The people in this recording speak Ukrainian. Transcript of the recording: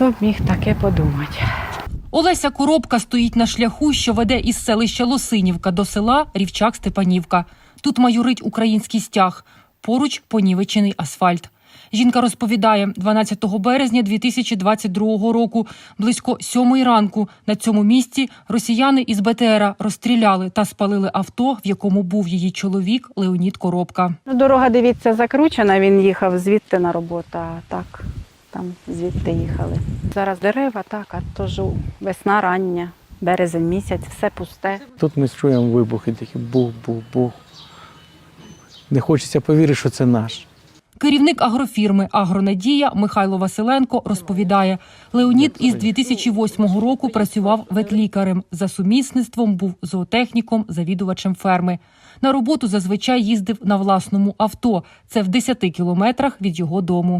Хто б міг таке подумати? Олеся Коробка стоїть на шляху, що веде із селища Лосинівка до села Рівчак Степанівка. Тут майорить український стяг, поруч понівечений асфальт. Жінка розповідає, 12 березня 2022 року, близько сьомої ранку, на цьому місці росіяни із БТРа розстріляли та спалили авто, в якому був її чоловік Леонід Коробка. Ну, дорога, дивіться, закручена. Він їхав звідти на роботу, а так там звідти їхали. Зараз дерева, так, а то ж весна рання, березень місяць, все пусте. Тут ми чуємо вибухи, такі бух-бух-бух. Не хочеться повірити, що це наш. Керівник агрофірми Агронадія Михайло Василенко розповідає, Леонід із 2008 року працював ветлікарем. За сумісництвом був зоотехніком, завідувачем ферми. На роботу зазвичай їздив на власному авто. Це в 10 кілометрах від його дому.